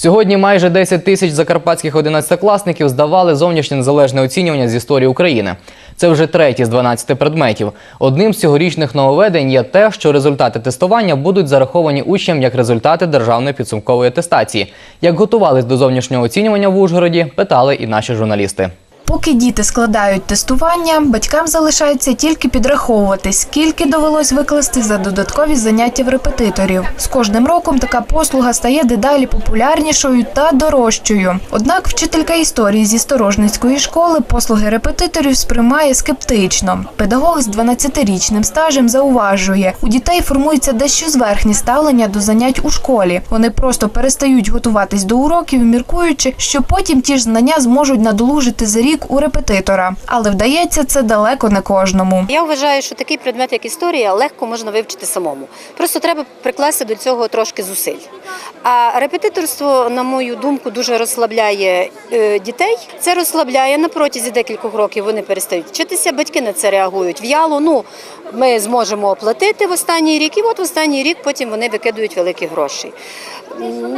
Сьогодні майже 10 тисяч закарпатських одинадцятикласників здавали зовнішнє незалежне оцінювання з історії України. Це вже третій з 12 предметів. Одним з цьогорічних нововведень є те, що результати тестування будуть зараховані учням як результати державної підсумкової атестації. Як готувались до зовнішнього оцінювання в Ужгороді, питали і наші журналісти. Поки діти складають тестування, батькам залишається тільки підраховувати, скільки довелось викласти за додаткові заняття в репетиторів. З кожним роком така послуга стає дедалі популярнішою та дорожчою. Однак вчителька історії зі Сторожницької школи послуги репетиторів сприймає скептично. Педагог з 12-річним стажем зауважує, у дітей формується дещо зверхнє ставлення до занять у школі. Вони просто перестають готуватись до уроків, міркуючи, що потім ті ж знання зможуть надолужити за рік у репетитора. Але вдається це далеко не кожному. Я вважаю, що такий предмет, як історія, легко можна вивчити самому. Просто треба прикласти до цього трошки зусиль. А репетиторство, на мою думку, дуже розслабляє е, дітей. Це розслабляє на протязі декількох років. Вони перестають вчитися, батьки на це реагують в'яло. Ну ми зможемо оплатити в останній рік, і от в останній рік потім вони викидують великі гроші.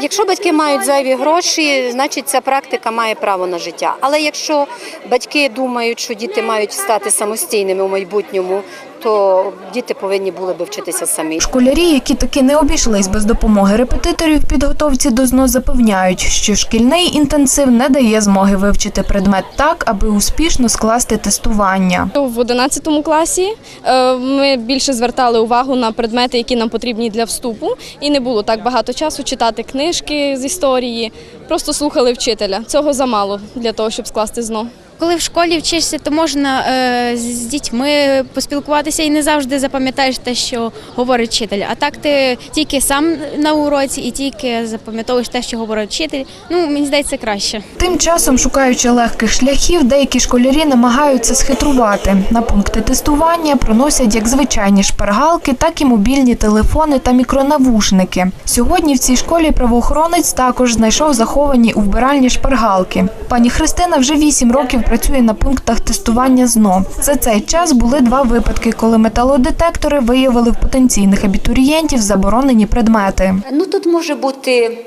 Якщо батьки мають зайві гроші, значить ця практика має право на життя. Але якщо батьки думають, що діти мають стати самостійними у майбутньому, то діти повинні були би вчитися самі. Школярі, які таки не обійшлись без допомоги репетиторів підготовці до ЗНО, запевняють, що шкільний інтенсив не дає змоги вивчити предмет так, аби успішно скласти тестування. В 11 класі е, ми більше звертали увагу на предмети, які нам потрібні для вступу, і не було так багато часу читати книжки з історії. Просто слухали вчителя. Цього замало для того, щоб скласти ЗНО. Коли в школі вчишся, то можна е, з дітьми поспілкуватися і не завжди запам'ятаєш те, що говорить вчитель. А так ти тільки сам на уроці і тільки запам'ятовуєш те, що говорить вчитель. Ну мені здається, краще. Тим часом, шукаючи легких шляхів, деякі школярі намагаються схитрувати. На пункти тестування проносять як звичайні шпаргалки, так і мобільні телефони та мікронавушники. Сьогодні в цій школі правоохоронець також знайшов заховані у вбиральні шпаргалки. Пані Христина вже вісім років працює на пунктах тестування ЗНО. За цей час були два випадки, коли металодетектори виявили в потенційних абітурієнтів заборонені предмети. Ну тут може бути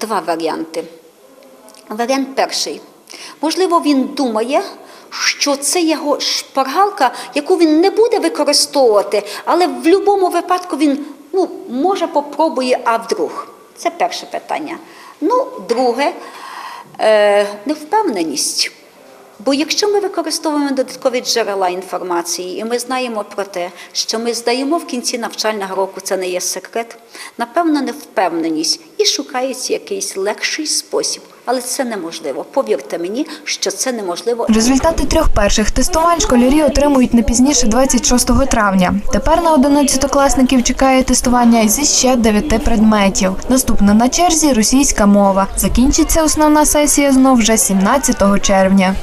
два варіанти. Варіант перший. Можливо, він думає, що це його шпаргалка, яку він не буде використовувати, але в будь-якому випадку він ну, може попробує, а вдруг. Це перше питання. Ну, друге, невпевненість. Бо якщо ми використовуємо додаткові джерела інформації, і ми знаємо про те, що ми здаємо в кінці навчального року, це не є секрет, напевно, невпевненість і шукається якийсь легший спосіб. Але це неможливо. Повірте мені, що це неможливо. Результати трьох перших тестувань школярі отримують не пізніше 26 травня. Тепер на 11-класників чекає тестування зі ще дев'яти предметів. Наступна на черзі російська мова. Закінчиться основна сесія знов вже 17 червня.